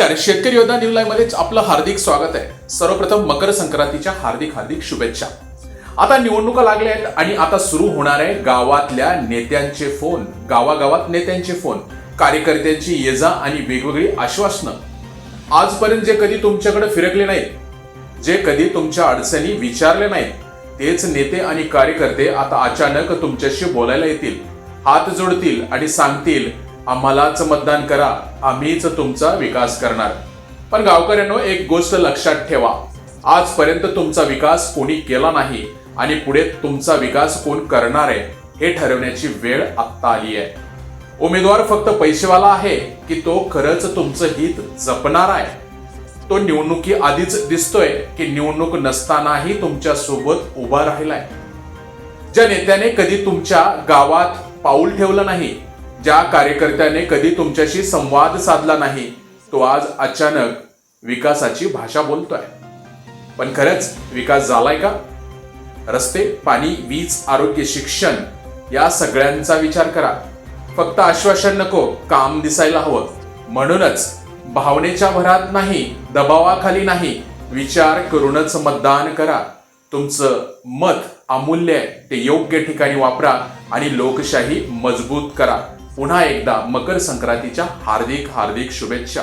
तर शेतकरी योद्धा न्यू लाईव्ह आपलं हार्दिक स्वागत आहे. सर्वप्रथम मकर संक्रांतीच्या हार्दिक हार्दिक शुभेच्छा. आता निवडणुका लागल्या आहेत आणि आता सुरू होणार आहे गावातल्या नेत्यांचे फोन. गावागावात नेत्यांचे फोन. कार्यकर्त्यांची येजा आणि वेगवेगळी आश्वासनं. आजपर्यंत जे कधी तुमच्याकडे फिरकले नाहीत जे कधी तुमच्या अडचणी विचारले नाहीत तेच नेते आणि कार्यकर्ते आता अचानक तुमच्याशी बोलायला येतील. हात जोडतील आणि सांगतील आम्हालाच मतदान करा. आम्हीच तुमचा विकास करणार. पण गावकऱ्यांनो एक गोष्ट लक्षात ठेवा. आजपर्यंत तुमचा विकास कोणी केला नाही आणि पुढे तुमचा विकास कोण करणार आहे हे ठरवण्याची वेळ आत्ता आली आहे. उमेदवार फक्त पैसेवाला आहे की तो खरंच तुमचं हित जपणार आहे? तो निवडणुकी आधीच दिसतोय की निवडणूक नसतानाही तुमच्यासोबत उभा राहिलाय? ज्या नेत्याने कधी तुमच्या गावात पाऊल ठेवलं नाही ज्या कार्यकर्त्याने कधी तुमच्याशी संवाद साधला नाही तो आज अचानक विकासाची भाषा बोलतोय. पण खरंच विकास झालाय का? रस्ते पाणी वीज आरोग्य शिक्षण या सगळ्यांचा विचार करा. फक्त आश्वासन नको काम दिसायला हवं. म्हणूनच भावनेच्या भरात नाही दबावाखाली नाही विचार करूनच मतदान करा. तुमचं मत अमूल्य आहे ते योग्य ठिकाणी वापरा आणि लोकशाही मजबूत करा. पुन्हा एकदा मकर संक्रांतीच्या हार्दिक हार्दिक शुभेच्छा.